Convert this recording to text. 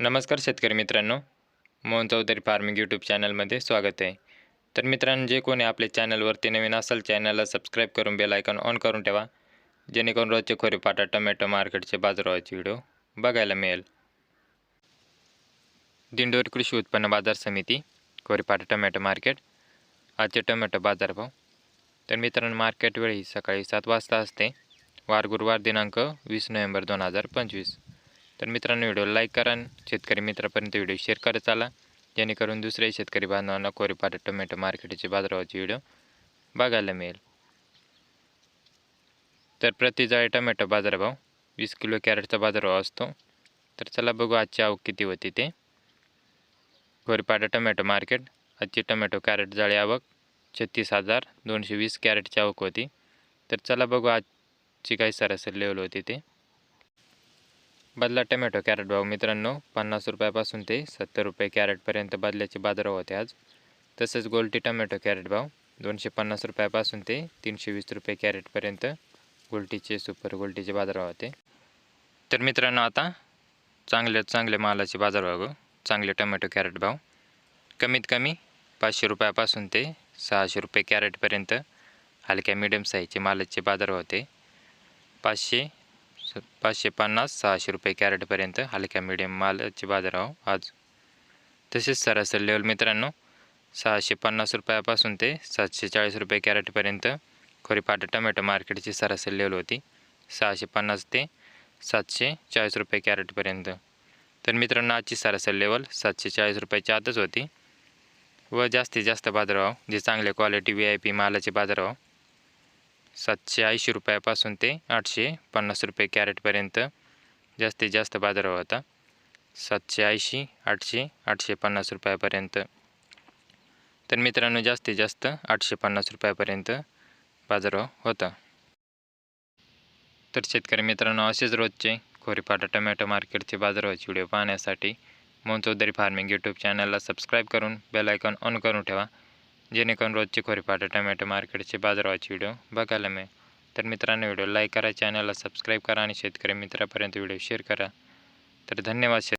नमस्कार शेतकरी मित्रांनो. मोहन चौधरी फार्मिंग यूट्यूब चॅनलमध्ये स्वागत आहे. तर मित्रांनो जे कोणी आपल्या चॅनलवरती नवीन असेल चॅनलला सबस्क्राईब करून बेल आयकॉन ऑन करून ठेवा. जेणेकरून रोजचे खोरीपाटा टोमॅटो मार्केटचे बाजारभावाचे व्हिडिओ बघायला मिळेल. दिंडोरी कृषी उत्पन्न बाजार समिती खोरीपाटा टोमॅटो मार्केट आजचे टोमॅटो बाजारभाव. तर मित्रांनो मार्केट वेळ ही सकाळी सात वाजता असते. वार गुरुवार दिनांक वीस नोव्हेंबर दोन हजार पंचवीस. तर मित्रांनो व्हिडिओ लाईक करा आणि शेतकरी मित्रापर्यंत व्हिडिओ शेअर करत चाला. जेणेकरून दुसऱ्या शेतकरी बांधवांना कोरीपाटा टोमॅटो मार्केटचे बाजारावरचे व्हिडिओ बघायला मिळेल. तर प्रतिजाळी टोमॅटो बाजारभाव वीस किलो कॅरेटचा बाजारभाव असतो. तर चला बघू आजची आवक किती होती ते. कोरीपाटा टोमॅटो मार्केट आजची टोमॅटो कॅरेट जाळी आवक छत्तीस हजार दोनशे वीस कॅरेटची आवक होती. तर चला बघू आजची काही सरासरी लेवल होती ते. बदला टमॅटो कॅरेट भाव. मित्रांनो पन्नास रुपयापासून ते सत्तर रुपये कॅरेटपर्यंत बदल्याचे बाजारभाव होते आज. तसेच गोल्टी टमॅटो कॅरेट भाव दोनशे पन्नास रुपयापासून ते तीनशे वीस रुपये कॅरेटपर्यंत गोल्टीचे सुपर गोल्टीचे बाजारभाव होते. तर मित्रांनो आता चांगले चांगले मालाचे बाजारभाव चांगले टमॅटो कॅरेट भाव. कमीत कमी पाचशे रुपयापासून ते सहाशे रुपये कॅरेटपर्यंत हलक्या मिडियम साईजचे मालाचे बाजार होते. पाचशे पाचशे पन्नास सहाशे रुपये कॅरेटपर्यंत हलक्या मिडियम मालाचे बाजारभाव आज तसेच सरासरी लेवल मित्रांनो सहाशे पन्नास रुपयापासून ते सातशे चाळीस रुपये कॅरेटपर्यंत खोरीपाटा टमॅटो मार्केटची सरासरी लेवल होती. सहाशे पन्नास ते सातशे चाळीस रुपये कॅरेटपर्यंत. तर मित्रांनो आजची सरासरी लेवल सातशे चाळीस रुपयाच्या आतच होती. व जास्तीत जास्त बाजारभाव जे चांगले क्वालिटी व्ही आय पी मालाचे बाजारभाव सातशे ऐंशी रुपयापासून ते आठशे पन्नास रुपये कॅरेटपर्यंत जास्तीत जास्त बाजारभाव होता. सातशे ऐंशी आठशे आठशे पन्नास रुपयापर्यंत. तर मित्रांनो जास्तीत जास्त आठशे पन्नास रुपयापर्यंत बाजारभाव होता. तर शेतकरी मित्रांनो असेच रोजचे खोरीपाटा टोमॅटो मार्केटचे बाजारभावाचे व्हिडिओ पाहण्यासाठी मोहन चौधरी फार्मिंग यूट्यूब चॅनलला सबस्क्राईब करून बेल आयकॉन ऑन करून ठेवा. जेणेकरून रोजचे खोरीपाटा टमॅटो मार्केटचे बाजारावाचे व्हिडिओ बघायला मिळेल. तर मित्रांनो व्हिडिओ लाईक करा चॅनलला सबस्क्राईब करा आणि शेतकरी मित्रापर्यंत व्हिडिओ शेअर करा. तर धन्यवाद शेत